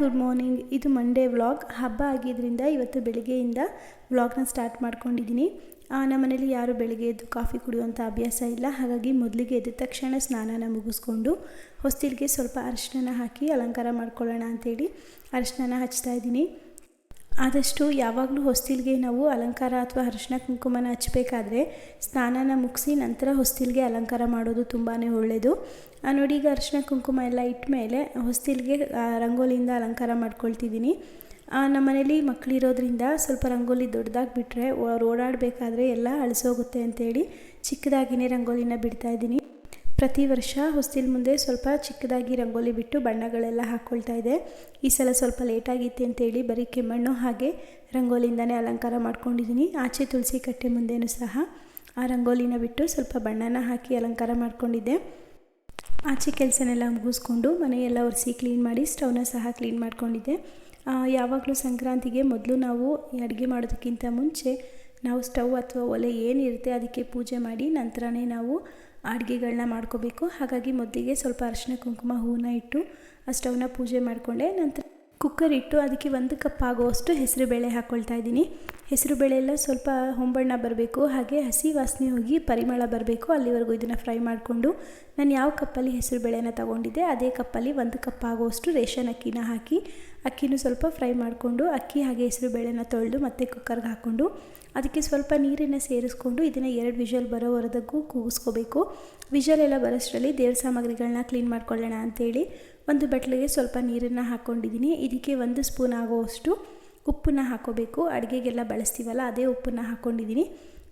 Good morning ಇದು Monday vlog ಹಬ್ಬ ಆಗಿದ್ದರಿಂದ ಇವತ್ತು ಬೆಳಿಗ್ಗೆಯಿಂದ ವ್ಲಾಗ್ನ ಸ್ಟಾರ್ಟ್ ಮಾಡ್ಕೊಂಡಿದ್ದೀನಿ. ನಮ್ಮ ಮನೇಲಿ ಯಾರು ಬೆಳಿಗ್ಗೆ ಎದ್ದು ಕಾಫಿ ಕುಡಿಯುವಂಥ ಅಭ್ಯಾಸ ಇಲ್ಲ. ಹಾಗಾಗಿ ಮೊದಲಿಗೆ ಎದ್ದ ತಕ್ಷಣ ಸ್ನಾನನ ಮುಗಿಸ್ಕೊಂಡು ಹೊಸ್ತಿಲಿಗೆ ಸ್ವಲ್ಪ ಅರಿಶಿನ ಹಾಕಿ ಅಲಂಕಾರ ಮಾಡ್ಕೊಳ್ಳೋಣ ಅಂತೇಳಿ ಅರಿಶಿನ ಹಚ್ತಾ ಇದ್ದೀನಿ. ಆದಷ್ಟು ಯಾವಾಗಲೂ ಹೊಸ್ತಿಲಿಗೆ ನಾವು ಅಲಂಕಾರ ಅಥವಾ ಅರಿಶಿನ ಕುಂಕುಮನ ಹಚ್ಚಬೇಕಾದ್ರೆ ಸ್ನಾನನ ಮುಗಿಸಿ ನಂತರ ಹೊಸ್ತಿಲಿಗೆ ಅಲಂಕಾರ ಮಾಡೋದು ತುಂಬಾ ಒಳ್ಳೆಯದು ನೋಡಿ ಈಗ ಅರಿಶಿನ ಕುಂಕುಮ ಎಲ್ಲ ಇಟ್ಟ ಮೇಲೆ ಹೊಸ್ತಿಲಿಗೆ ರಂಗೋಲಿಯಿಂದ ಅಲಂಕಾರ ಮಾಡ್ಕೊಳ್ತಿದ್ದೀನಿ. ನಮ್ಮ ಮನೇಲಿ ಮಕ್ಕಳಿರೋದ್ರಿಂದ ಸ್ವಲ್ಪ ರಂಗೋಲಿ ದೊಡ್ಡದಾಗಿ ಬಿಟ್ಟರೆ ಅವ್ರು ಓಡಾಡಬೇಕಾದ್ರೆ ಎಲ್ಲ ಅಳಿಸೋಗುತ್ತೆ ಅಂತೇಳಿ ಚಿಕ್ಕದಾಗಿಯೇ ರಂಗೋಲಿನ ಬಿಡ್ತಾ ಇದ್ದೀನಿ. ಪ್ರತಿ ವರ್ಷ ಹೊಸ್ತಿಲ್ ಮುಂದೆ ಸ್ವಲ್ಪ ಚಿಕ್ಕದಾಗಿ ರಂಗೋಲಿ ಬಿಟ್ಟು ಬಣ್ಣಗಳೆಲ್ಲ ಹಾಕ್ಕೊಳ್ತಾ ಇದೆ. ಈ ಸಲ ಸ್ವಲ್ಪ ಲೇಟಾಗಿತ್ತು ಅಂತೇಳಿ ಬರೀ ಕೆಮ್ಮಣ್ಣು ಹಾಗೆ ರಂಗೋಲಿಯಿಂದನೇ ಅಲಂಕಾರ ಮಾಡ್ಕೊಂಡಿದ್ದೀನಿ. ಆಚೆ ತುಳಸಿ ಕಟ್ಟೆ ಮುಂದೆನೂ ಸಹ ಆ ರಂಗೋಲಿನ ಬಿಟ್ಟು ಸ್ವಲ್ಪ ಬಣ್ಣನ ಹಾಕಿ ಅಲಂಕಾರ ಮಾಡ್ಕೊಂಡಿದ್ದೆ. ಆಚೆ ಕೆಲಸನೆಲ್ಲ ಮುಗಿಸ್ಕೊಂಡು ಮನೆಯೆಲ್ಲ ಒರೆಸಿ ಕ್ಲೀನ್ ಮಾಡಿ ಸ್ಟವ್ನ ಸಹ ಕ್ಲೀನ್ ಮಾಡ್ಕೊಂಡಿದ್ದೆ. ಯಾವಾಗಲೂ ಸಂಕ್ರಾಂತಿಗೆ ಮೊದಲು ನಾವು ಅಡುಗೆ ಮಾಡೋದಕ್ಕಿಂತ ಮುಂಚೆ ನಾವು ಸ್ಟವ್ ಅಥವಾ ಒಲೆ ಏನಿರುತ್ತೆ ಅದಕ್ಕೆ ಪೂಜೆ ಮಾಡಿ ನಂತರನೇ ನಾವು ಅಡುಗೆಗಳನ್ನ ಮಾಡ್ಕೋಬೇಕು. ಹಾಗಾಗಿ ಮೊದಲಿಗೆ ಸ್ವಲ್ಪ ಅರಿಶಿನ ಕುಂಕುಮ ಹೂವನ್ನ ಇಟ್ಟು ಆ ಸ್ಟವ್ನ ಪೂಜೆ ಮಾಡಿಕೊಂಡೆ. ನಂತರ ಕುಕ್ಕರ್ ಇಟ್ಟು ಅದಕ್ಕೆ ಒಂದು ಕಪ್ ಆಗುವಷ್ಟು ಹೆಸರುಬೇಳೆ ಹಾಕ್ಕೊಳ್ತಾ ಇದ್ದೀನಿ. ಹೆಸರುಬೇಳೆ ಎಲ್ಲ ಸ್ವಲ್ಪ ಹೊಂಬಣ್ಣ ಬರಬೇಕು, ಹಾಗೆ ಹಸಿ ವಾಸನೆ ಹೋಗಿ ಪರಿಮಳ ಬರಬೇಕು. ಅಲ್ಲಿವರೆಗೂ ಇದನ್ನು ಫ್ರೈ ಮಾಡಿಕೊಂಡು ನಾನು ಯಾವ ಕಪ್ಪಲ್ಲಿ ಹೆಸರುಬೇಳೆನ ತಗೊಂಡಿದ್ದೆ, ಅದೇ ಕಪ್ಪಲ್ಲಿ ಒಂದು ಕಪ್ ಆಗುವಷ್ಟು ರೇಷನ್ ಅಕ್ಕಿನ ಹಾಕಿ, ಅಕ್ಕಿನೂ ಸ್ವಲ್ಪ ಫ್ರೈ ಮಾಡಿಕೊಂಡು ಅಕ್ಕಿ ಹಾಗೆ ಹೆಸರುಬೇಳೆನ ತೊಳೆದು ಮತ್ತೆ ಕುಕ್ಕರ್ಗೆ ಹಾಕ್ಕೊಂಡು ಅದಕ್ಕೆ ಸ್ವಲ್ಪ ನೀರನ್ನು ಸೇರಿಸ್ಕೊಂಡು ಇದನ್ನು ಎರಡು ವಿಷಲ್ ಬರೋವರೆಗೂ ಕೂಗಿಸ್ಕೋಬೇಕು. ವಿಜಲ್ ಎಲ್ಲ ಬರೋಷ್ಟರಲ್ಲಿ ದೇವ್ರ ಸಾಮಗ್ರಿಗಳನ್ನ ಕ್ಲೀನ್ ಮಾಡ್ಕೊಳ್ಳೋಣ ಅಂಥೇಳಿ ಒಂದು ಬಟ್ಲಿಗೆ ಸ್ವಲ್ಪ ನೀರನ್ನು ಹಾಕ್ಕೊಂಡಿದ್ದೀನಿ. ಇದಕ್ಕೆ ಒಂದು ಸ್ಪೂನ್ ಆಗೋವಷ್ಟು ಉಪ್ಪನ್ನು ಹಾಕೋಬೇಕು. ಅಡುಗೆಗೆಲ್ಲ ಬಳಸ್ತೀವಲ್ಲ, ಅದೇ ಉಪ್ಪನ್ನು ಹಾಕ್ಕೊಂಡಿದ್ದೀನಿ.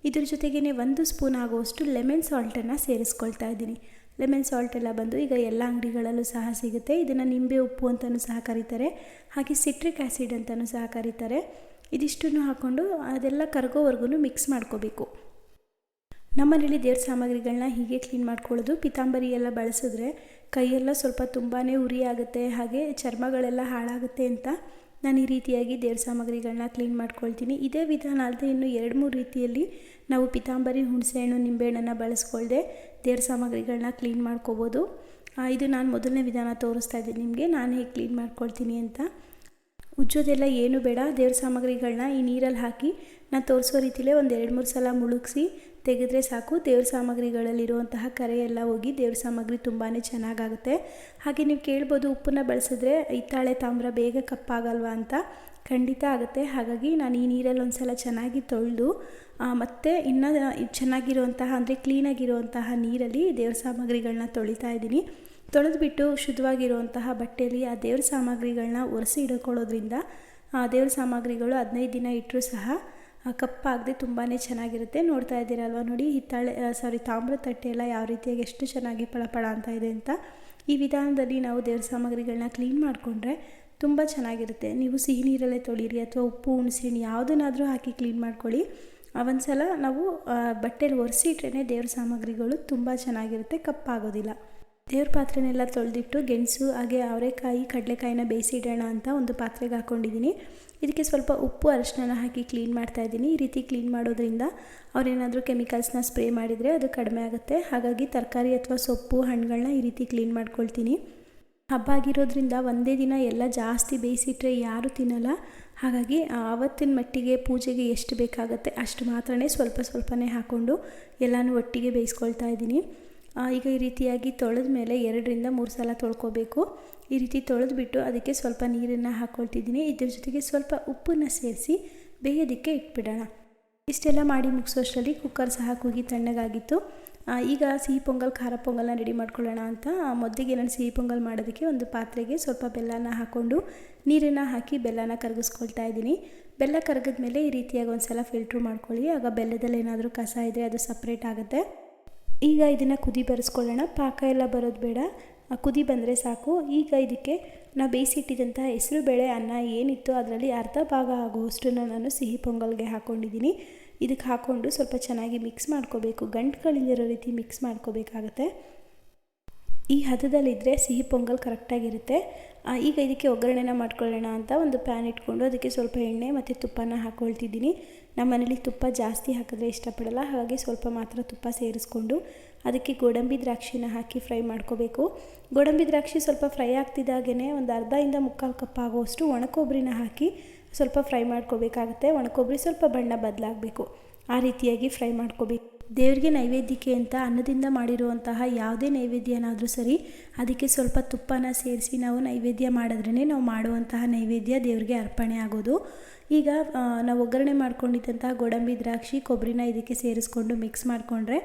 ಇದ್ರ ಜೊತೆಗೇ ಒಂದು ಸ್ಪೂನ್ ಆಗುವಷ್ಟು ಲೆಮನ್ ಸಾಲ್ಟನ್ನು ಸೇರಿಸ್ಕೊಳ್ತಾ ಇದ್ದೀನಿ. ಲೆಮನ್ ಸಾಲ್ಟ್ ಎಲ್ಲ ಬಂದು ಈಗ ಎಲ್ಲ ಅಂಗಡಿಗಳಲ್ಲೂ ಸಹ ಸಿಗುತ್ತೆ. ಇದನ್ನು ನಿಂಬೆ ಉಪ್ಪು ಅಂತಲೂ ಸಹ ಕರೀತಾರೆ. ಹಾಗೆ ಸಿಟ್ರಿಕ್ ಆ್ಯಸಿಡ್ ಅಂತಲೂ ಸಹ ಕರೀತಾರೆ. ಇದಿಷ್ಟನ್ನು ಹಾಕ್ಕೊಂಡು ಅದೆಲ್ಲ ಕರಗೋವರೆಗೂ ಮಿಕ್ಸ್ ಮಾಡ್ಕೋಬೇಕು. ನಮ್ಮನೇಲಿ ದೇವ್ರ ಸಾಮಗ್ರಿಗಳನ್ನ ಹೀಗೆ ಕ್ಲೀನ್ ಮಾಡ್ಕೊಳ್ಳೋದು. ಪಿತಾಂಬರಿ ಎಲ್ಲ ಬಳಸಿದ್ರೆ ಕೈಯೆಲ್ಲ ಸ್ವಲ್ಪ ತುಂಬಾ ಉರಿ ಆಗುತ್ತೆ ಹಾಗೆ ಚರ್ಮಗಳೆಲ್ಲ ಹಾಳಾಗುತ್ತೆ ಅಂತ ನಾನು ಈ ರೀತಿಯಾಗಿ ದೇವ್ರ ಸಾಮಗ್ರಿಗಳನ್ನ ಕ್ಲೀನ್ ಮಾಡ್ಕೊಳ್ತೀನಿ. ಇದೇ ವಿಧಾನ ಅಲ್ಲದೆ ಇನ್ನು ಎರಡು ಮೂರು ರೀತಿಯಲ್ಲಿ ನಾವು ಪಿತಾಂಬರಿ, ಹುಣಸೆಹಣ್ಣು, ನಿಂಬೆಹಣ್ಣನ್ನು ಬಳಸ್ಕೊಳ್ಳದೆ ದೇವ್ರ ಸಾಮಗ್ರಿಗಳನ್ನ ಕ್ಲೀನ್ ಮಾಡ್ಕೋಬೋದು. ಇದು ನಾನು ಮೊದಲನೇ ವಿಧಾನ ತೋರಿಸ್ತಾ ಇದ್ದೀನಿ ನಿಮಗೆ, ನಾನು ಹೇಗೆ ಕ್ಲೀನ್ ಮಾಡ್ಕೊಳ್ತೀನಿ ಅಂತ. ಉಜ್ಜೋದೆಲ್ಲ ಏನು ಬೇಡ, ದೇವ್ರ ಸಾಮಗ್ರಿಗಳನ್ನ ಈ ನೀರಲ್ಲಿ ಹಾಕಿ ನಾನು ತೋರಿಸೋ ರೀತಿಲೇ ಒಂದು ಎರಡು ಮೂರು ಸಲ ಮುಳುಗಿಸಿ ತೆಗೆದ್ರೆ ಸಾಕು. ದೇವ್ರ ಸಾಮಗ್ರಿಗಳಲ್ಲಿರುವಂತಹ ಕರೆ ಎಲ್ಲ ಹೋಗಿ ದೇವ್ರ ಸಾಮಗ್ರಿ ತುಂಬಾ ಚೆನ್ನಾಗಾಗುತ್ತೆ. ಹಾಗೆ ನೀವು ಕೇಳ್ಬೋದು ಉಪ್ಪನ್ನ ಬಳಸಿದ್ರೆ ಹಿತ್ತಾಳೆ ತಾಮ್ರ ಬೇಗ ಕಪ್ಪಾಗಲ್ವಾ ಅಂತ. ಖಂಡಿತ ಆಗುತ್ತೆ. ಹಾಗಾಗಿ ನಾನು ಈ ನೀರಲ್ಲಿ ಒಂದು ಸಲ ಚೆನ್ನಾಗಿ ತೊಳೆದು ಮತ್ತು ಇನ್ನೂ ಚೆನ್ನಾಗಿರುವಂತಹ, ಅಂದರೆ ಕ್ಲೀನಾಗಿರುವಂತಹ ನೀರಲ್ಲಿ ದೇವ್ರ ಸಾಮಗ್ರಿಗಳನ್ನ ತೊಳಿತಾ ಇದ್ದೀನಿ. ತೊಳೆದುಬಿಟ್ಟು ಶುದ್ಧವಾಗಿರುವಂತಹ ಬಟ್ಟೆಯಲ್ಲಿ ಆ ದೇವ್ರ ಸಾಮಗ್ರಿಗಳನ್ನ ಒರೆಸಿ ಇಡ್ಕೊಳ್ಳೋದ್ರಿಂದ, ಆ ದೇವ್ರ ಸಾಮಗ್ರಿಗಳು ಹದಿನೈದು ದಿನ ಇಟ್ಟರೂ ಸಹ ಕಪ್ಪಾಗದೆ ತುಂಬಾ ಚೆನ್ನಾಗಿರುತ್ತೆ. ನೋಡ್ತಾ ಇದ್ದೀರಲ್ವ ನೋಡಿ ಹಿತ್ತಾಳೆ ಸಾರಿ ತಾಮ್ರ ತಟ್ಟೆ ಎಲ್ಲ ಯಾವ ರೀತಿಯಾಗಿ ಎಷ್ಟು ಚೆನ್ನಾಗಿ ಪಳಪಳ ಅಂತ ಇದೆ ಅಂತ. ಈ ವಿಧಾನದಲ್ಲಿ ನಾವು ದೇವ್ರ ಸಾಮಗ್ರಿಗಳನ್ನ ಕ್ಲೀನ್ ಮಾಡಿಕೊಂಡ್ರೆ ತುಂಬ ಚೆನ್ನಾಗಿರುತ್ತೆ. ನೀವು ಸಿಹಿ ನೀರಲ್ಲೇ ತೊಳೀರಿ ಅಥವಾ ಉಪ್ಪು, ಹುಣಸೆಹಣ್ಣು ಯಾವುದನ್ನಾದರೂ ಹಾಕಿ ಕ್ಲೀನ್ ಮಾಡ್ಕೊಳ್ಳಿ. ಒಂದು ಸಲ ನಾವು ಬಟ್ಟೆಲಿ ಒರೆಸಿಟ್ರೇ ದೇವ್ರ ಸಾಮಗ್ರಿಗಳು ತುಂಬ ಚೆನ್ನಾಗಿರುತ್ತೆ. ಕಪ್ಪಾಗೋದಿಲ್ಲ. ದೇವ್ರ ಪಾತ್ರೆನೆಲ್ಲ ತೊಳೆದಿಟ್ಟು ಗೆಣಸು, ಹಾಗೆ ಅವರೆಕಾಯಿ, ಕಡಲೆಕಾಯಿನ ಬೇಯಿಸಿಡೋಣ ಅಂತ ಒಂದು ಪಾತ್ರೆಗೆ ಹಾಕ್ಕೊಂಡಿದ್ದೀನಿ. ಇದಕ್ಕೆ ಸ್ವಲ್ಪ ಉಪ್ಪು ಅರಿಶಿನ ಹಾಕಿ ಕ್ಲೀನ್ ಮಾಡ್ತಾ ಇದ್ದೀನಿ. ಈ ರೀತಿ ಕ್ಲೀನ್ ಮಾಡೋದ್ರಿಂದ ಅವರೇನಾದರೂ ಕೆಮಿಕಲ್ಸ್ನ ಸ್ಪ್ರೇ ಮಾಡಿದರೆ ಅದು ಕಡಿಮೆ ಆಗುತ್ತೆ. ಹಾಗಾಗಿ ತರಕಾರಿ ಅಥವಾ ಸೊಪ್ಪು ಹಣ್ಣುಗಳನ್ನ ಈ ರೀತಿ ಕ್ಲೀನ್ ಮಾಡ್ಕೊಳ್ತೀನಿ. ಹಬ್ಬ ಆಗಿರೋದ್ರಿಂದ ಒಂದೇ ದಿನ ಎಲ್ಲ ಜಾಸ್ತಿ ಬೇಯಿಸಿಟ್ರೆ ಯಾರೂ ತಿನ್ನಲ್ಲ. ಹಾಗಾಗಿ ಆವತ್ತಿನ ಮಟ್ಟಿಗೆ ಪೂಜೆಗೆ ಎಷ್ಟು ಬೇಕಾಗುತ್ತೆ ಅಷ್ಟು ಮಾತ್ರನೇ ಸ್ವಲ್ಪ ಸ್ವಲ್ಪನೇ ಹಾಕ್ಕೊಂಡು ಎಲ್ಲನೂ ಒಟ್ಟಿಗೆ ಬೇಯಿಸ್ಕೊಳ್ತಾ ಇದ್ದೀನಿ. ಈಗ ಈ ರೀತಿಯಾಗಿ ತೊಳೆದ ಮೇಲೆ ಎರಡರಿಂದ ಮೂರು ಸಲ ತೊಳ್ಕೊಬೇಕು. ಈ ರೀತಿ ತೊಳೆದ್ಬಿಟ್ಟು ಅದಕ್ಕೆ ಸ್ವಲ್ಪ ನೀರನ್ನು ಹಾಕ್ಕೊಳ್ತಿದ್ದೀನಿ ಇದ್ರ ಜೊತೆಗೆ ಸ್ವಲ್ಪ ಉಪ್ಪನ್ನು ಸೇರಿಸಿ ಬೇಯೋದಕ್ಕೆ ಇಟ್ಬಿಡೋಣ. ಇಷ್ಟೆಲ್ಲ ಮಾಡಿ ಮುಗಿಸೋಷ್ಟರಲ್ಲಿ ಕುಕ್ಕರ್ ಸಹ ಕೂಗಿ ತಣ್ಣಗಾಗಿತ್ತು. ಈಗ ಸಿಹಿ ಪೊಂಗಲ್, ಖಾರ ಪೊಂಗಲ್ನ ರೆಡಿ ಮಾಡ್ಕೊಳ್ಳೋಣ ಅಂತ. ಮೊದಲಿಗೆ ನಾನು ಸಿಹಿ ಪೊಂಗಲ್ ಮಾಡೋದಕ್ಕೆ ಒಂದು ಪಾತ್ರೆಗೆ ಸ್ವಲ್ಪ ಬೆಲ್ಲನ ಹಾಕ್ಕೊಂಡು ನೀರನ್ನು ಹಾಕಿ ಬೆಲ್ಲನ ಕರಗಿಸ್ಕೊಳ್ತಾ ಇದ್ದೀನಿ. ಬೆಲ್ಲ ಕರಗಿದ ಮೇಲೆ ಈ ರೀತಿಯಾಗಿ ಒಂದು ಸಲ ಫಿಲ್ಟ್ರ್ ಮಾಡ್ಕೊಳ್ಳಿ. ಆಗ ಬೆಲ್ಲದಲ್ಲಿ ಏನಾದರೂ ಕಸ ಇದ್ದರೆ ಅದು ಸಪ್ರೇಟ್ ಆಗುತ್ತೆ. ಈಗ ಇದನ್ನು ಕುದಿ ಬರೆಸ್ಕೊಳ್ಳೋಣ. ಪಾಕ ಎಲ್ಲ ಬರೋದು ಬೇಡ. ಕುದಿ ಬಂದರೆ ಸಾಕು. ಈಗ ಇದಕ್ಕೆ ನಾವು ಬೇಯಿಸಿಟ್ಟಿದ್ದಂಥ ಹೆಸರು, ಬೇಳೆ, ಅನ್ನ ಏನಿತ್ತು ಅದರಲ್ಲಿ ಅರ್ಧ ಭಾಗ ಆಗುವಷ್ಟನ್ನು ನಾನು ಸಿಹಿ ಪೊಂಗಲ್ಗೆ ಹಾಕ್ಕೊಂಡಿದ್ದೀನಿ ಇದಕ್ಕೆ ಹಾಕ್ಕೊಂಡು ಸ್ವಲ್ಪ ಚೆನ್ನಾಗಿ ಮಿಕ್ಸ್ ಮಾಡ್ಕೋಬೇಕು. ಗಂಟುಗಳಿರೋ ರೀತಿ ಮಿಕ್ಸ್ ಮಾಡ್ಕೋಬೇಕಾಗತ್ತೆ. ಈ ಹದದಲ್ಲಿದ್ದರೆ ಸಿಹಿ ಪೊಂಗಲ್ ಕರೆಕ್ಟಾಗಿರುತ್ತೆ ಈಗ ಇದಕ್ಕೆ ಒಗ್ಗರಣೆನ ಮಾಡ್ಕೊಳ್ಳೋಣ ಅಂತ ಒಂದು ಪ್ಯಾನ್ ಇಟ್ಕೊಂಡು ಅದಕ್ಕೆ ಸ್ವಲ್ಪ ಎಣ್ಣೆ ಮತ್ತು ತುಪ್ಪನ ಹಾಕ್ಕೊಳ್ತಿದ್ದೀನಿ ನಮ್ಮ ಮನೇಲಿ ತುಪ್ಪ ಜಾಸ್ತಿ ಹಾಕಿದ್ರೆ ಇಷ್ಟಪಡಲ್ಲ. ಹಾಗಾಗಿ ಸ್ವಲ್ಪ ಮಾತ್ರ ತುಪ್ಪ ಸೇರಿಸ್ಕೊಂಡು ಅದಕ್ಕೆ ಗೋಡಂಬಿ ದ್ರಾಕ್ಷಿನ ಹಾಕಿ ಫ್ರೈ ಮಾಡ್ಕೋಬೇಕು. ಗೋಡಂಬಿ ದ್ರಾಕ್ಷಿ ಸ್ವಲ್ಪ ಫ್ರೈ ಆಗ್ತಿದ್ದಾಗೇ ಒಂದು ಅರ್ಧದಿಂದ ಮುಕ್ಕಾಲು ಕಪ್ ಆಗುವಷ್ಟು ಒಣಕೊಬ್ಬರಿನ ಹಾಕಿ ಸ್ವಲ್ಪ ಫ್ರೈ ಮಾಡ್ಕೋಬೇಕಾಗುತ್ತೆ. ಒಣಕೊಬ್ಬರಿ ಸ್ವಲ್ಪ ಬಣ್ಣ ಬದಲಾಗಬೇಕು. ಆ ರೀತಿಯಾಗಿ ಫ್ರೈ ಮಾಡ್ಕೋಬೇಕು. ದೇವರಿಗೆ ನೈವೇದ್ಯಕ್ಕೆ ಅಂತ ಅನ್ನದಿಂದ ಮಾಡಿರುವಂತಹ ಯಾವುದೇ ನೈವೇದ್ಯನಾದರೂ ಸರಿ ಅದಕ್ಕೆ ಸ್ವಲ್ಪ ತುಪ್ಪನ ಸೇರಿಸಿ ನಾವು ನೈವೇದ್ಯ ಮಾಡಿದ್ರೇ ನಾವು ಮಾಡುವಂತಹ ನೈವೇದ್ಯ ದೇವರಿಗೆ ಅರ್ಪಣೆ ಆಗೋದು. ಈಗ ನಾವು ಒಗ್ಗರಣೆ ಮಾಡ್ಕೊಂಡಿದ್ದಂತಹ ಗೋಡಂಬಿ, ದ್ರಾಕ್ಷಿ, ಕೊಬ್ಬರಿನ ಇದಕ್ಕೆ ಸೇರಿಸ್ಕೊಂಡು ಮಿಕ್ಸ್ ಮಾಡಿಕೊಂಡ್ರೆ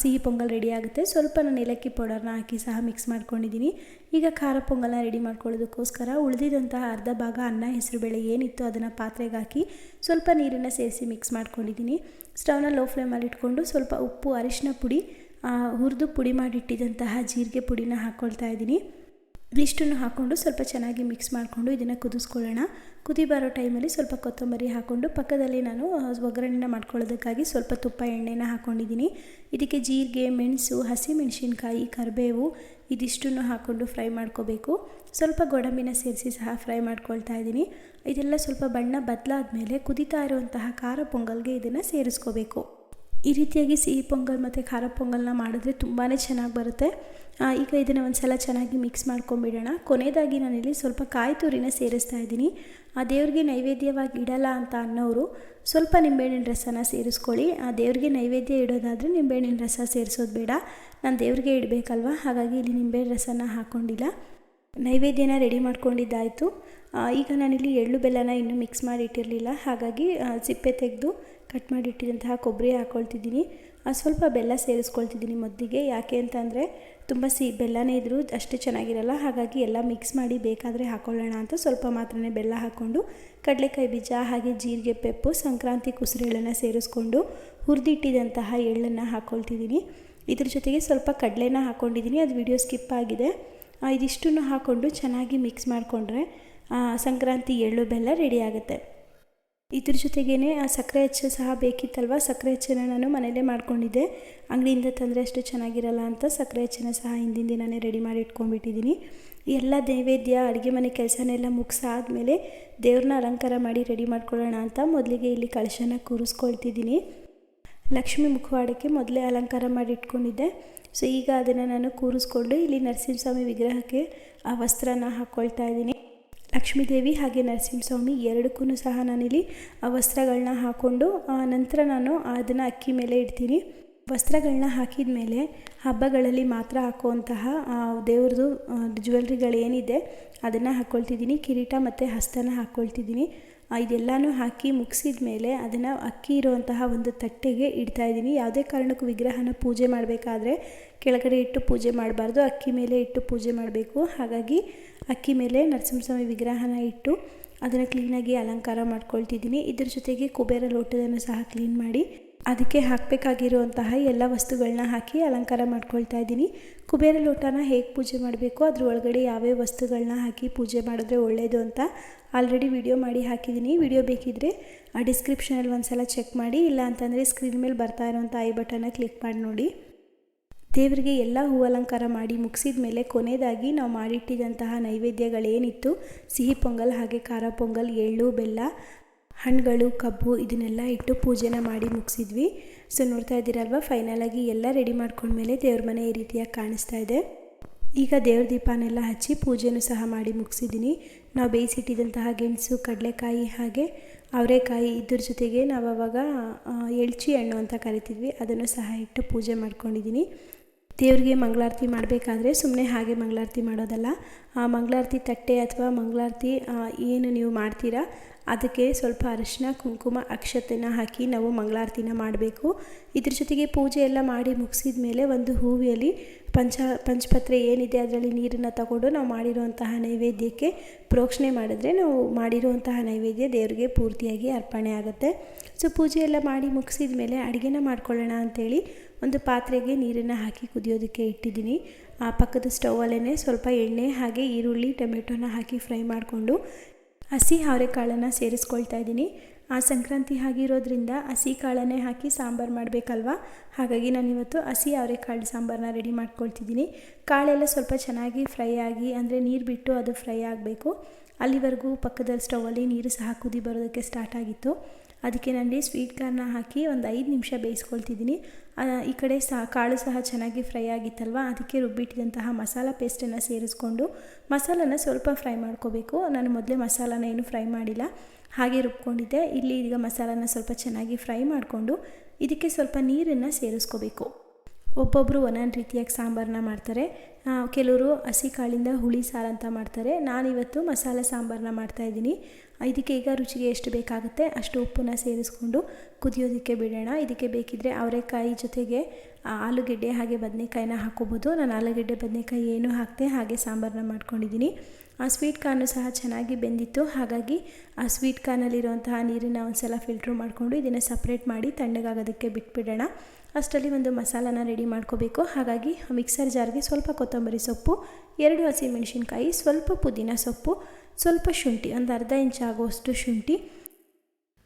ಸಿಹಿ ಪೊಂಗಲ್ ರೆಡಿ ಆಗುತ್ತೆ. ಸ್ವಲ್ಪ ನಾನು ಏಲಕ್ಕಿ ಪೌಡರ್ನ ಹಾಕಿ ಸಹ ಮಿಕ್ಸ್ ಮಾಡ್ಕೊಂಡಿದ್ದೀನಿ. ಈಗ ಖಾರ ಪೊಂಗಲ್ನ ರೆಡಿ ಮಾಡ್ಕೊಳ್ಳೋದಕ್ಕೋಸ್ಕರ ಉಳಿದಿದ್ದಂತಹ ಅರ್ಧ ಭಾಗ ಅನ್ನ ಹೆಸರುಬೇಳೆ ಏನಿತ್ತು ಅದನ್ನು ಪಾತ್ರೆಗೆ ಹಾಕಿ ಸ್ವಲ್ಪ ನೀರನ್ನು ಸೇರಿಸಿ ಮಿಕ್ಸ್ ಮಾಡ್ಕೊಂಡಿದ್ದೀನಿ. ಸ್ಟವ್ನ ಲೋ ಫ್ಲೇಮಲ್ಲಿ ಇಟ್ಕೊಂಡು ಸ್ವಲ್ಪ ಉಪ್ಪು, ಅರಿಶಿನ ಪುಡಿ ಹುರಿದು ಪುಡಿ ಮಾಡಿಟ್ಟಿದ್ದಂತಹ ಜೀರಿಗೆ ಪುಡಿನ ಹಾಕ್ಕೊಳ್ತಾ ಇದ್ದೀನಿ. ಇದಿಷ್ಟನ್ನು ಹಾಕ್ಕೊಂಡು ಸ್ವಲ್ಪ ಚೆನ್ನಾಗಿ ಮಿಕ್ಸ್ ಮಾಡಿಕೊಂಡು ಇದನ್ನು ಕುದಿಸ್ಕೊಳ್ಳೋಣ. ಕುದಿ ಬರೋ ಟೈಮಲ್ಲಿ ಸ್ವಲ್ಪ ಕೊತ್ತಂಬರಿ ಹಾಕ್ಕೊಂಡು ಪಕ್ಕದಲ್ಲಿ ನಾನು ಒಗ್ಗರಣೆನ ಮಾಡ್ಕೊಳ್ಳೋದಕ್ಕಾಗಿ ಸ್ವಲ್ಪ ತುಪ್ಪ ಎಣ್ಣೆನ ಹಾಕ್ಕೊಂಡಿದ್ದೀನಿ ಇದಕ್ಕೆ ಜೀರಿಗೆ, ಮೆಣಸು, ಹಸಿಮೆಣಸಿನ್ಕಾಯಿ, ಕರಿಬೇವು ಇದಿಷ್ಟನ್ನು ಹಾಕ್ಕೊಂಡು ಫ್ರೈ ಮಾಡ್ಕೋಬೇಕು. ಸ್ವಲ್ಪ ಗೋಡಂಬಿನ ಸೇರಿಸಿ ಸಹ ಫ್ರೈ ಮಾಡ್ಕೊಳ್ತಾ ಇದ್ದೀನಿ. ಇದೆಲ್ಲ ಸ್ವಲ್ಪ ಬಣ್ಣ ಬದಲಾದ ಮೇಲೆ ಕುದಿತಾ ಇರುವಂತಹ ಖಾರ ಪೊಂಗಲ್ಗೆ ಇದನ್ನು ಸೇರಿಸ್ಕೋಬೇಕು. ಈ ರೀತಿಯಾಗಿ ಸಿಹಿ ಪೊಂಗಲ್ ಮತ್ತು ಖಾರ ಪೊಂಗಲ್ನ ಮಾಡಿದ್ರೆ ತುಂಬಾ ಚೆನ್ನಾಗಿ ಬರುತ್ತೆ. ಈಗ ಇದನ್ನು ಒಂದು ಸಲ ಚೆನ್ನಾಗಿ ಮಿಕ್ಸ್ ಮಾಡ್ಕೊಂಬಿಡೋಣ ಕೊನೆಯದಾಗಿ ನಾನಿಲ್ಲಿ ಸ್ವಲ್ಪ ಕಾಯಿ ತುರಿನ ಸೇರಿಸ್ತಾ ಇದ್ದೀನಿ. ಆ, ದೇವ್ರಿಗೆ ನೈವೇದ್ಯವಾಗಿ ಇಡಲ್ಲ ಅಂತ ಅನ್ನೋರು ಸ್ವಲ್ಪ ನಿಂಬೆಹಣ್ಣಿನ ರಸನ ಸೇರಿಸ್ಕೊಳ್ಳಿ. ಆ, ದೇವ್ರಿಗೆ ನೈವೇದ್ಯ ಇಡೋದಾದರೆ ನಿಂಬೆಹಣ್ಣಿನ ರಸ ಸೇರಿಸೋದು ಬೇಡ. ನಾನು ದೇವ್ರಿಗೆ ಇಡಬೇಕಲ್ವಾ? ಹಾಗಾಗಿ ಇಲ್ಲಿ ನಿಂಬೆಹಣ್ಣು ರಸನ ಹಾಕ್ಕೊಂಡಿಲ್ಲ ನೈವೇದ್ಯನ ರೆಡಿ ಮಾಡ್ಕೊಂಡಿದ್ದಾಯಿತು. ಈಗ ನಾನಿಲ್ಲಿ ಎಳ್ಳು ಬೆಲ್ಲನ ಇನ್ನೂ ಮಿಕ್ಸ್ ಮಾಡಿ ಇಟ್ಟಿರಲಿಲ್ಲ ಹಾಗಾಗಿ ಸಿಪ್ಪೆ ತೆಗೆದು ಕಟ್ ಮಾಡಿ ಇಟ್ಟಿದಂತಹ ಕೊಬ್ಬರಿ ಹಾಕ್ಕೊಳ್ತಿದ್ದೀನಿ ಸ್ವಲ್ಪ ಬೆಲ್ಲ ಸೇರಿಸ್ಕೊಳ್ತಿದ್ದೀನಿ ಮೊದಲಿಗೆ ಯಾಕೆ ಅಂತಂದರೆ ತುಂಬ ಸಿ, ಬೆಲ್ಲನೇ ಇದ್ದರೂ ಅಷ್ಟು ಚೆನ್ನಾಗಿರಲ್ಲ. ಹಾಗಾಗಿ ಎಲ್ಲ ಮಿಕ್ಸ್ ಮಾಡಿ ಬೇಕಾದರೆ ಹಾಕ್ಕೊಳ್ಳೋಣ ಅಂತ ಸ್ವಲ್ಪ ಮಾತ್ರನೇ ಬೆಲ್ಲ ಹಾಕ್ಕೊಂಡು, ಕಡಲೆಕಾಯಿ ಬೀಜ ಹಾಗೆ ಜೀರಿಗೆ, ಪೆಪ್ಪು, ಸಂಕ್ರಾಂತಿ ಕುಸುರೆಳ್ಳನ್ನು ಸೇರಿಸ್ಕೊಂಡು ಹುರಿದಿಟ್ಟಿದಂತಹ ಎಳ್ಳನ್ನು ಹಾಕ್ಕೊಳ್ತಿದ್ದೀನಿ ಇದ್ರ ಜೊತೆಗೆ ಸ್ವಲ್ಪ ಕಡಲೆನ ಹಾಕ್ಕೊಂಡಿದ್ದೀನಿ ಅದು ವಿಡಿಯೋ ಸ್ಕಿಪ್ ಆಗಿದೆ. ಇದಿಷ್ಟನ್ನು ಹಾಕ್ಕೊಂಡು ಚೆನ್ನಾಗಿ ಮಿಕ್ಸ್ ಮಾಡಿಕೊಂಡ್ರೆ ಸಂಕ್ರಾಂತಿ ಎಳ್ಳು ಬೆಲ್ಲ ರೆಡಿ ಆಗುತ್ತೆ. ಇದ್ರ ಜೊತೆಗೇ ಸಕ್ಕರೆ ಹೆಚ್ಚು ಸಹ ಬೇಕಿತ್ತಲ್ವ? ಸಕ್ಕರೆ ಹೆಚ್ಚನ್ನು ನಾನು ಮನೇಲೇ ಮಾಡ್ಕೊಂಡಿದ್ದೆ. ಅಂಗಡಿಯಿಂದ ತಂದರೆ ಅಷ್ಟು ಚೆನ್ನಾಗಿರಲ್ಲ ಅಂತ ಸಕ್ಕರೆ ಹೆಚ್ಚನ್ನು ಸಹ ಹಿಂದಿನ ದಿನನೇ ರೆಡಿ ಮಾಡಿ ಇಟ್ಕೊಂಡ್ಬಿಟ್ಟಿದ್ದೀನಿ. ಎಲ್ಲ ನೈವೇದ್ಯ, ಅಡುಗೆ ಮನೆ ಕೆಲಸನೆಲ್ಲ ಮುಗಿಸಾದ್ಮೇಲೆ ದೇವ್ರನ್ನ ಅಲಂಕಾರ ಮಾಡಿ ರೆಡಿ ಮಾಡ್ಕೊಳ್ಳೋಣ ಅಂತ ಮೊದಲಿಗೆ ಇಲ್ಲಿ ಕಳಶನ ಕೂರಿಸ್ಕೊಳ್ತಿದ್ದೀನಿ. ಲಕ್ಷ್ಮಿ ಮುಖವಾಡಕ್ಕೆ ಮೊದಲೇ ಅಲಂಕಾರ ಮಾಡಿ ಇಟ್ಕೊಂಡಿದ್ದೆ. ಸೊ, ಈಗ ಅದನ್ನು ನಾನು ಕೂರಿಸ್ಕೊಂಡು ಇಲ್ಲಿ ನರಸಿಂಹಸ್ವಾಮಿ ವಿಗ್ರಹಕ್ಕೆ ಆ ವಸ್ತ್ರನ ಹಾಕ್ಕೊಳ್ತಾ ಇದ್ದೀನಿ. ಲಕ್ಷ್ಮೀದೇವಿ ಹಾಗೆ ನರಸಿಂಹಸ್ವಾಮಿ ಎರಡಕ್ಕೂ ಸಹ ನಾನಿಲ್ಲಿ ಆ ವಸ್ತ್ರಗಳನ್ನ ಹಾಕ್ಕೊಂಡು ನಂತರ ನಾನು ಅದನ್ನು ಅಕ್ಕಿ ಮೇಲೆ ಇಡ್ತೀನಿ. ವಸ್ತ್ರಗಳನ್ನ ಹಾಕಿದ ಮೇಲೆ ಹಬ್ಬಗಳಲ್ಲಿ ಮಾತ್ರ ಹಾಕುವಂತಹ ದೇವ್ರದ್ದು ಜ್ಯುವೆಲ್ರಿಗಳೇನಿದೆ ಅದನ್ನು ಹಾಕ್ಕೊಳ್ತಿದ್ದೀನಿ ಕಿರೀಟ ಮತ್ತು ಹಸ್ತನ ಹಾಕ್ಕೊಳ್ತಿದ್ದೀನಿ ಇದೆಲ್ಲನೂ ಹಾಕಿ ಮುಗಿಸಿದ ಮೇಲೆ ಅದನ್ನು ಅಕ್ಕಿ ಇರುವಂತಹ ಒಂದು ತಟ್ಟೆಗೆ ಇಡ್ತಾ ಇದ್ದೀನಿ. ಯಾವುದೇ ಕಾರಣಕ್ಕೂ ವಿಗ್ರಹನ ಪೂಜೆ ಮಾಡಬೇಕಾದ್ರೆ ಕೆಳಗಡೆ ಇಟ್ಟು ಪೂಜೆ ಮಾಡಬಾರ್ದು, ಅಕ್ಕಿ ಮೇಲೆ ಇಟ್ಟು ಪೂಜೆ ಮಾಡಬೇಕು. ಹಾಗಾಗಿ ಅಕ್ಕಿ ಮೇಲೆ ನರಸಿಂಹಸ್ವಾಮಿ ವಿಗ್ರಹನ ಇಟ್ಟು ಅದನ್ನು ಕ್ಲೀನಾಗಿ ಅಲಂಕಾರ ಮಾಡ್ಕೊಳ್ತಿದ್ದೀನಿ. ಇದ್ರ ಜೊತೆಗೆ ಕುಬೇರ ಲೋಟದನ್ನು ಸಹ ಕ್ಲೀನ್ ಮಾಡಿ ಅದಕ್ಕೆ ಹಾಕಬೇಕಾಗಿರುವಂತಹ ಎಲ್ಲ ವಸ್ತುಗಳನ್ನ ಹಾಕಿ ಅಲಂಕಾರ ಮಾಡ್ಕೊಳ್ತಾ ಇದ್ದೀನಿ. ಕುಬೇರ ಲೋಟನ ಹೇಗೆ ಪೂಜೆ ಮಾಡಬೇಕು? ಅದ್ರ ಒಳಗಡೆ ಯಾವ್ಯಾವ ವಸ್ತುಗಳನ್ನ ಹಾಕಿ ಪೂಜೆ ಮಾಡಿದ್ರೆ ಒಳ್ಳೆಯದು ಅಂತ ಆಲ್ರೆಡಿ ವಿಡಿಯೋ ಮಾಡಿ ಹಾಕಿದ್ದೀನಿ ವಿಡಿಯೋ ಬೇಕಿದ್ದರೆ ಆ ಡಿಸ್ಕ್ರಿಪ್ಷನಲ್ಲಿ ಒಂದು ಸಲ ಚೆಕ್ ಮಾಡಿ. ಇಲ್ಲ ಅಂತಂದರೆ ಸ್ಕ್ರೀನ್ ಮೇಲೆ ಬರ್ತಾ ಇರೋಂಥ ಐ ಬಟನ್ನ ಕ್ಲಿಕ್ ಮಾಡಿ ನೋಡಿ. ದೇವರಿಗೆ ಎಲ್ಲ ಹೂ ಅಲಂಕಾರ ಮಾಡಿ ಮುಗಿಸಿದ ಮೇಲೆ ಕೊನೆಯದಾಗಿ ನಾವು ಮಾಡಿಟ್ಟಿದಂತಹ ನೈವೇದ್ಯಗಳೇನಿತ್ತು? ಸಿಹಿ ಪೊಂಗಲ್ ಹಾಗೆ ಖಾರ ಪೊಂಗಲ್, ಎಳ್ಳು, ಬೆಲ್ಲ, ಹಣ್ಣುಗಳು, ಕಬ್ಬು, ಇದನ್ನೆಲ್ಲ ಇಟ್ಟು ಪೂಜೆನ ಮಾಡಿ ಮುಗಿಸಿದ್ವಿ. ಸೊ ನೋಡ್ತಾ ಇದ್ದೀರಲ್ವ? ಫೈನಲಾಗಿ ಎಲ್ಲ ರೆಡಿ ಮಾಡ್ಕೊಂಡ್ಮೇಲೆ ದೇವ್ರ ಮನೆ ಈ ರೀತಿಯಾಗಿ ಕಾಣಿಸ್ತಾ ಇದೆ. ಈಗ ದೇವ್ರ ದೀಪನೆಲ್ಲ ಹಚ್ಚಿ ಪೂಜೆನೂ ಸಹ ಮಾಡಿ ಮುಗಿಸಿದ್ದೀನಿ. ನಾವು ಬೇಯಿಸಿಟ್ಟಿದ್ದಂತಹ ಗೆಣಸು, ಕಡಲೆಕಾಯಿ ಹಾಗೆ ಅವರೆಕಾಯಿ ಇದ್ರ ಜೊತೆಗೆ ನಾವು ಅವಾಗ ಎಳ್ಚಿ ಹಣ್ಣು ಅಂತ ಕರಿತಿದ್ವಿ. ಅದನ್ನು ಸಹ ಇಟ್ಟು ಪೂಜೆ ಮಾಡ್ಕೊಂಡಿದ್ದೀನಿ. ದೇವರಿಗೆ ಮಂಗಳಾರತಿ ಮಾಡಬೇಕಾದ್ರೆ ಸುಮ್ಮನೆ ಹಾಗೆ ಮಂಗಳಾರತಿ ಮಾಡೋದಲ್ಲ. ಆ ಮಂಗಳಾರತಿ ತಟ್ಟೆ ಅಥವಾ ಮಂಗಳಾರತಿ ಏನು ನೀವು ಮಾಡ್ತೀರಾ, ಅದಕ್ಕೆ ಸ್ವಲ್ಪ ಅರಿಶಿನ ಕುಂಕುಮ, ಅಕ್ಷತೆನ ಹಾಕಿ ನಾವು ಮಂಗಳಾರತಿನ ಮಾಡಬೇಕು. ಇದ್ರ ಜೊತೆಗೆ ಪೂಜೆ ಎಲ್ಲ ಮಾಡಿ ಮುಗಿಸಿದ ಮೇಲೆ ಒಂದು ಹೂವಿಯಲ್ಲಿ ಪಂಚ, ಪಂಚಪತ್ರೆ ಏನಿದೆ ಅದರಲ್ಲಿ ನೀರನ್ನು ತಗೊಂಡು ನಾವು ಮಾಡಿರುವಂತಹ ನೈವೇದ್ಯಕ್ಕೆ ಪ್ರೋಕ್ಷಣೆ ಮಾಡಿದ್ರೆ ನಾವು ಮಾಡಿರುವಂತಹ ನೈವೇದ್ಯ ದೇವರಿಗೆ ಪೂರ್ತಿಯಾಗಿ ಅರ್ಪಣೆ ಆಗುತ್ತೆ. ಸೊ, ಪೂಜೆ ಎಲ್ಲ ಮಾಡಿ ಮುಗಿಸಿದ ಮೇಲೆ ಅಡುಗೆನ ಮಾಡ್ಕೊಳ್ಳೋಣ ಅಂತೇಳಿ ಒಂದು ಪಾತ್ರೆಗೆ ನೀರನ್ನು ಹಾಕಿ ಕುದಿಯೋದಕ್ಕೆ ಇಟ್ಟಿದ್ದೀನಿ. ಆ ಪಕ್ಕದ ಸ್ಟೌವಲ್ಲೇ ಸ್ವಲ್ಪ ಎಣ್ಣೆ ಹಾಗೆ ಈರುಳ್ಳಿ, ಟೊಮೆಟೊನ ಹಾಕಿ ಫ್ರೈ ಮಾಡಿಕೊಂಡು ಹಸಿ ಅವರೆಕಾಳನ್ನು ಸೇರಿಸ್ಕೊಳ್ತಾ ಇದ್ದೀನಿ. ಆ ಸಂಕ್ರಾಂತಿ ಆಗಿರೋದ್ರಿಂದ ಹಸಿ ಕಾಳನ್ನೇ ಹಾಕಿ ಸಾಂಬಾರು ಮಾಡಬೇಕಲ್ವ? ಹಾಗಾಗಿ ನಾನು ಇವತ್ತು ಹಸಿ ಅವರೆಕಾಳು ಸಾಂಬಾರನ್ನ ರೆಡಿ ಮಾಡ್ಕೊಳ್ತಿದ್ದೀನಿ. ಕಾಳೆಲ್ಲ ಸ್ವಲ್ಪ ಚೆನ್ನಾಗಿ ಫ್ರೈ ಆಗಿ, ಅಂದರೆ ನೀರು ಬಿಟ್ಟು ಅದು ಫ್ರೈ ಆಗಬೇಕು. ಅಲ್ಲಿವರೆಗೂ ಪಕ್ಕದಲ್ಲಿ ಸ್ಟೌವಲ್ಲಿ ನೀರು ಸಹ ಕುದಿ ಬರೋದಕ್ಕೆ ಸ್ಟಾರ್ಟ್ ಆಗಿತ್ತು. ಅದಕ್ಕೆ ನಾನು ಸ್ವೀಟ್ ಕಾರ್ನ ಹಾಕಿ ಒಂದು ಐದು ನಿಮಿಷ ಬೇಯಿಸ್ಕೊಳ್ತಿದ್ದೀನಿ. ಈ ಕಡೆ ಸಹ ಕಾಳು ಸಹ ಚೆನ್ನಾಗಿ ಫ್ರೈ ಆಗಿತ್ತಲ್ವ? ಅದಕ್ಕೆ ರುಬ್ಬಿಟ್ಟಿದಂತಹ ಮಸಾಲ ಪೇಸ್ಟನ್ನು ಸೇರಿಸ್ಕೊಂಡು ಮಸಾಲನ ಸ್ವಲ್ಪ ಫ್ರೈ ಮಾಡ್ಕೋಬೇಕು. ನಾನು ಮೊದಲೇ ಮಸಾಲಾನ ಏನು ಫ್ರೈ ಮಾಡಿಲ್ಲ. ಹಾಗೆ ರುಬ್ಕೊಂಡಿದ್ದೆ. ಇಲ್ಲಿ ಈಗ ಮಸಾಲಾನ ಸ್ವಲ್ಪ ಚೆನ್ನಾಗಿ ಫ್ರೈ ಮಾಡಿಕೊಂಡು ಇದಕ್ಕೆ ಸ್ವಲ್ಪ ನೀರನ್ನು ಸೇರಿಸ್ಕೋಬೇಕು. ಒಬ್ಬೊಬ್ಬರು ಒಂದೊಂದು ರೀತಿಯಾಗಿ ಸಾಂಬಾರನ್ನ ಮಾಡ್ತಾರೆ. ಕೆಲವರು ಹಸಿ ಕಾಳಿಂದ ಹುಳಿ ಸಾರು ಅಂತ ಮಾಡ್ತಾರೆ. ನಾನಿವತ್ತು ಮಸಾಲೆ ಸಾಂಬಾರನ್ನ ಮಾಡ್ತಾಯಿದ್ದೀನಿ ಇದಕ್ಕೆ ಈಗ ರುಚಿಗೆ ಎಷ್ಟು ಬೇಕಾಗುತ್ತೆ ಅಷ್ಟು ಉಪ್ಪನ್ನ ಸೇರಿಸ್ಕೊಂಡು ಕುದಿಯೋದಕ್ಕೆ ಬಿಡೋಣ. ಇದಕ್ಕೆ ಬೇಕಿದ್ದರೆ ಅವರೆಕಾಯಿ ಜೊತೆಗೆ ಆಲೂಗೆಡ್ಡೆ ಹಾಗೆ ಬದನೆಕಾಯಿನ ಹಾಕೋಬೋದು. ನಾನು ಆಲೂಗೆಡ್ಡೆ, ಬದನೆಕಾಯಿ ಏನು ಹಾಕ್ತೆ ಹಾಗೆ ಸಾಂಬಾರನ್ನ ಮಾಡ್ಕೊಂಡಿದ್ದೀನಿ. ಆ ಸ್ವೀಟ್ ಕಾರ್ನು ಸಹ ಚೆನ್ನಾಗಿ ಬೆಂದಿತ್ತು. ಹಾಗಾಗಿ ಆ ಸ್ವೀಟ್ ಕಾರ್ನಲ್ಲಿರುವಂತಹ ನೀರನ್ನು ಒಂದು ಸಲ ಫಿಲ್ಟ್ರ್ ಮಾಡಿಕೊಂಡು ಇದನ್ನು ಸಪ್ರೇಟ್ ಮಾಡಿ ತಣ್ಣಗಾಗೋದಕ್ಕೆ ಬಿಟ್ಬಿಡೋಣ. ಅಷ್ಟರಲ್ಲಿ ಒಂದು ಮಸಾಲಾನ ರೆಡಿ ಮಾಡ್ಕೋಬೇಕು. ಹಾಗಾಗಿ ಮಿಕ್ಸರ್ ಜಾರ್ಗೆ ಸ್ವಲ್ಪ ಕೊತ್ತಂಬರಿ ಸೊಪ್ಪು, ಎರಡು ಹಸಿಮೆಣಸಿನ್ಕಾಯಿ ಸ್ವಲ್ಪ ಪುದೀನ ಸೊಪ್ಪು ಸ್ವಲ್ಪ ಶುಂಠಿ, ಒಂದು ಅರ್ಧ ಇಂಚ್ ಆಗುವಷ್ಟು ಶುಂಠಿ,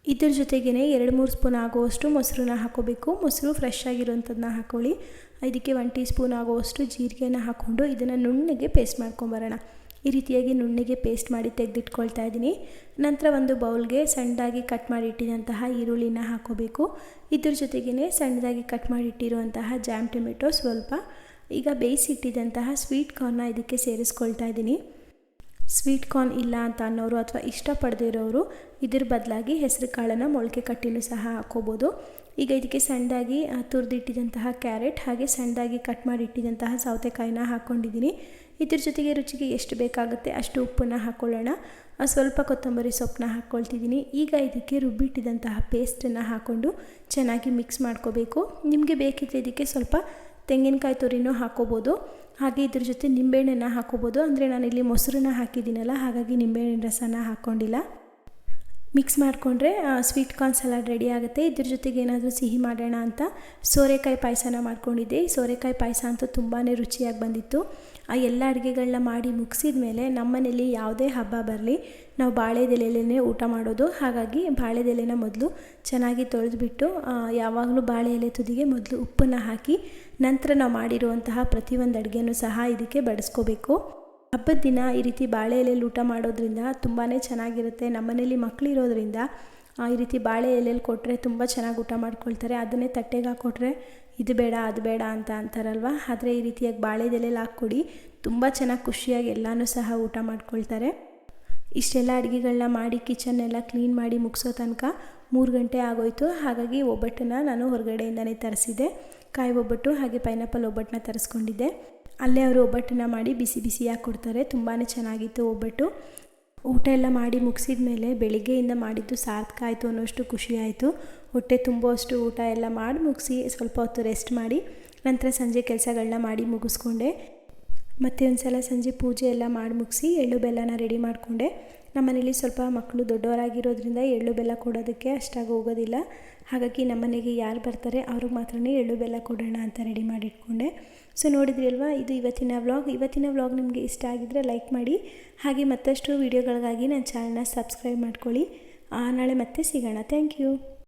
ಇದ್ರ ಜೊತೆಗೇ ಎರಡು ಮೂರು ಸ್ಪೂನ್ ಆಗುವಷ್ಟು ಮೊಸರನ್ನ ಹಾಕೋಬೇಕು. ಮೊಸರು ಫ್ರೆಶ್ ಆಗಿರೋಂಥದ್ದನ್ನ ಹಾಕೊಳ್ಳಿ. ಇದಕ್ಕೆ ಒನ್ ಟೀ ಸ್ಪೂನ್ ಆಗುವಷ್ಟು ಜೀರಿಗೆನ ಹಾಕ್ಕೊಂಡು ಇದನ್ನು ನುಣ್ಣಗೆ ಪೇಸ್ಟ್ ಮಾಡ್ಕೊಂಬರೋಣ. ಈ ರೀತಿಯಾಗಿ ನುಣ್ಣಗೆ ಪೇಸ್ಟ್ ಮಾಡಿ ತೆಗೆದಿಟ್ಕೊಳ್ತಾ ಇದ್ದೀನಿ ನಂತರ ಒಂದು ಬೌಲ್ಗೆ ಸಣ್ಣದಾಗಿ ಕಟ್ ಮಾಡಿ ಇಟ್ಟಿದಂತಹ ಈರುಳ್ಳಿನ ಹಾಕೋಬೇಕು. ಇದ್ರ ಜೊತೆಗೇ ಸಣ್ಣದಾಗಿ ಕಟ್ ಮಾಡಿಟ್ಟಿರುವಂತಹ ಜಾಮ್ ಟೊಮೆಟೊ ಸ್ವಲ್ಪ ಈಗ ಬೇಯಿಸಿಟ್ಟಿದಂತಹ ಸ್ವೀಟ್ ಕಾರ್ನ ಇದಕ್ಕೆ ಸೇರಿಸ್ಕೊಳ್ತಾ ಇದ್ದೀನಿ ಸ್ವೀಟ್ ಕಾರ್ನ್ ಇಲ್ಲ ಅಂತ ಅನ್ನೋರು ಅಥವಾ ಇಷ್ಟಪಡದಿರೋರು ಇದ್ರ ಬದಲಾಗಿ ಹೆಸರು ಕಾಳನ್ನು ಮೊಳಕೆ ಕಟ್ಟಿನೂ ಸಹ ಹಾಕೋಬೋದು ಈಗ ಇದಕ್ಕೆ ಸಣ್ಣದಾಗಿ ತುರಿದಿಟ್ಟಿದಂತಹ ಕ್ಯಾರೆಟ್ ಹಾಗೆ ಸಣ್ಣದಾಗಿ ಕಟ್ ಮಾಡಿ ಇಟ್ಟಿದಂತಹ ಸೌತೆಕಾಯಿನ ಹಾಕ್ಕೊಂಡಿದ್ದೀನಿ ಇದ್ರ ಜೊತೆಗೆ ರುಚಿಗೆ ಎಷ್ಟು ಬೇಕಾಗುತ್ತೆ ಅಷ್ಟು ಉಪ್ಪನ್ನು ಹಾಕ್ಕೊಳ್ಳೋಣ ಸ್ವಲ್ಪ ಕೊತ್ತಂಬರಿ ಸೊಪ್ಪನ್ನ ಹಾಕ್ಕೊಳ್ತಿದ್ದೀನಿ ಈಗ ಇದಕ್ಕೆ ರುಬ್ಬಿಟ್ಟಿದಂತಹ ಪೇಸ್ಟನ್ನು ಹಾಕ್ಕೊಂಡು ಚೆನ್ನಾಗಿ ಮಿಕ್ಸ್ ಮಾಡ್ಕೋಬೇಕು. ನಿಮಗೆ ಬೇಕಿದ್ದರೆ ಇದಕ್ಕೆ ಸ್ವಲ್ಪ ತೆಂಗಿನಕಾಯಿ ತುರಿನೂ ಹಾಕೋಬೋದು. ಹಾಗೆ ಇದ್ರ ಜೊತೆ ನಿಂಬೆಹಣ್ಣನ್ನು ಹಾಕೋಬೋದು. ಅಂದರೆ ನಾನಿಲ್ಲಿ ಮೊಸರನ್ನ ಹಾಕಿದ್ದೀನಲ್ಲ, ಹಾಗಾಗಿ ನಿಂಬೆಹಣ್ಣಿನ ರಸನ ಹಾಕ್ಕೊಂಡಿಲ್ಲ ಮಿಕ್ಸ್ ಮಾಡಿಕೊಂಡ್ರೆ ಸ್ವೀಟ್ ಕಾರ್ನ್ ಸಲಾಡ್ ರೆಡಿ ಆಗುತ್ತೆ. ಇದ್ರ ಜೊತೆಗೆ ಏನಾದರೂ ಸಿಹಿ ಮಾಡೋಣ ಅಂತ ಸೋರೆಕಾಯಿ ಪಾಯಸನ ಮಾಡ್ಕೊಂಡಿದ್ದೆ. ಸೋರೆಕಾಯಿ ಪಾಯಸ ಅಂತೂ ತುಂಬಾ ರುಚಿಯಾಗಿ ಬಂದಿತ್ತು. ಆ ಎಲ್ಲ ಅಡುಗೆಗಳನ್ನ ಮಾಡಿ ಮುಗಿಸಿದ ಮೇಲೆ ನಮ್ಮನೇಲಿ ಯಾವುದೇ ಹಬ್ಬ ಬರಲಿ, ನಾವು ಬಾಳೆದೆಲೆಯಲ್ಲೇ ಊಟ ಮಾಡೋದು. ಹಾಗಾಗಿ ಬಾಳೆದೆಲೆನ ಮೊದಲು ಚೆನ್ನಾಗಿ ತೊಳೆದುಬಿಟ್ಟು ಯಾವಾಗಲೂ ಬಾಳೆ ಎಲೆ ತುದಿಗೆ ಮೊದಲು ಉಪ್ಪನ್ನು ಹಾಕಿ, ನಂತರ ನಾವು ಮಾಡಿರುವಂತಹ ಪ್ರತಿಯೊಂದು ಅಡುಗೆನೂ ಸಹ ಇದಕ್ಕೆ ಬಡಿಸ್ಕೋಬೇಕು. ಹಬ್ಬದ ದಿನ ಈ ರೀತಿ ಬಾಳೆ ಎಲೆಯಲ್ಲಿ ಊಟ ಮಾಡೋದ್ರಿಂದ ತುಂಬಾ ಚೆನ್ನಾಗಿರುತ್ತೆ. ನಮ್ಮನೇಲಿ ಮಕ್ಕಳಿರೋದ್ರಿಂದ ಈ ರೀತಿ ಬಾಳೆ ಎಲೆಯಲ್ಲಿ ಕೊಟ್ಟರೆ ತುಂಬ ಚೆನ್ನಾಗಿ ಊಟ ಮಾಡ್ಕೊಳ್ತಾರೆ. ಅದನ್ನೇ ತಟ್ಟೆಗೆ ಹಾಕ್ಕೊಟ್ರೆ ಇದು ಬೇಡ, ಅದು ಬೇಡ ಅಂತ ಅಂತಾರಲ್ವ? ಆದರೆ ಈ ರೀತಿಯಾಗಿ ಬಾಳೆ ಎಲೆಯಲ್ಲಿ ಹಾಕ್ಕೊಡಿ. ತುಂಬ ಚೆನ್ನಾಗಿ ಖುಷಿಯಾಗಿ ಎಲ್ಲನೂ ಸಹ ಊಟ ಮಾಡ್ಕೊಳ್ತಾರೆ. ಇಷ್ಟೆಲ್ಲ ಅಡುಗೆಗಳನ್ನ ಮಾಡಿ ಕಿಚನ್ನೆಲ್ಲ ಕ್ಲೀನ್ ಮಾಡಿ ಮುಗಿಸೋ ತನಕ ಮೂರು ಗಂಟೆ ಆಗೋಯ್ತು. ಹಾಗಾಗಿ ಒಬ್ಬಟ್ಟನ್ನು ನಾನು ಹೊರಗಡೆಯಿಂದನೇ ತರಿಸಿದೆ. ಕಾಯಿ ಒಬ್ಬಟ್ಟು ಹಾಗೆ ಪೈನಾಪಲ್ ಒಬ್ಬಟ್ಟನ್ನ ತರಿಸ್ಕೊಂಡಿದ್ದೆ. ಅಲ್ಲೇ ಅವರು ಒಬ್ಬಟ್ಟನ್ನು ಮಾಡಿ ಬಿಸಿ ಬಿಸಿಯಾಗಿ ಕೊಡ್ತಾರೆ. ತುಂಬಾ ಚೆನ್ನಾಗಿತ್ತು ಒಬ್ಬಟ್ಟು. ಊಟ ಎಲ್ಲ ಮಾಡಿ ಮುಗಿಸಿದ ಮೇಲೆ ಬೆಳಿಗ್ಗೆಯಿಂದ ಮಾಡಿದ್ದು ಸಾರ್ಥಕ ಆಯಿತು ಅನ್ನೋಷ್ಟು ಖುಷಿ ಆಯಿತು. ಹೊಟ್ಟೆ ತುಂಬುವಷ್ಟು ಊಟ ಎಲ್ಲ ಮಾಡಿ ಮುಗಿಸಿ ಸ್ವಲ್ಪ ಹೊತ್ತು ರೆಸ್ಟ್ ಮಾಡಿ, ನಂತರ ಸಂಜೆ ಕೆಲಸಗಳನ್ನ ಮಾಡಿ ಮುಗಿಸ್ಕೊಂಡೆ. ಮತ್ತೆ ಒಂದು ಸಲ ಸಂಜೆ ಪೂಜೆ ಎಲ್ಲ ಮಾಡಿ ಮುಗಿಸಿ ಎಳ್ಳು ಬೆಲ್ಲನ ರೆಡಿ ಮಾಡಿಕೊಂಡೆ. ನಮ್ಮನೇಲಿ ಸ್ವಲ್ಪ ಮಕ್ಕಳು ದೊಡ್ಡವರಾಗಿರೋದ್ರಿಂದ ಎಳ್ಳು ಬೆಲ್ಲ ಕೊಡೋದಕ್ಕೆ ಅಷ್ಟಾಗಿ ಹೋಗೋದಿಲ್ಲ. ಹಾಗಾಗಿ ನಮ್ಮನೆಗೆ ಯಾರು ಬರ್ತಾರೆ ಅವ್ರಿಗೆ ಮಾತ್ರ ಎಳ್ಳು ಬೆಲ್ಲ ಕೊಡೋಣ ಅಂತ ರೆಡಿ ಮಾಡಿ ಇಟ್ಕೊಂಡೆ ಸೊ ನೋಡಿದ್ರಿ ಅಲ್ವಾ, ಇದು ಇವತ್ತಿನ ವ್ಲಾಗ್ ಇವತ್ತಿನ ವ್ಲಾಗ್ ನಿಮಗೆ ಇಷ್ಟ ಆಗಿದ್ದರೆ ಲೈಕ್ ಮಾಡಿ. ಹಾಗೆ ಮತ್ತಷ್ಟು ವೀಡಿಯೋಗಳಿಗಾಗಿ ನನ್ನ ಚಾನಲ್ನ ಸಬ್ಸ್ಕ್ರೈಬ್ ಮಾಡ್ಕೊಳ್ಳಿ. ನಾಳೆ ಮತ್ತೆ ಸಿಗೋಣ. Thank you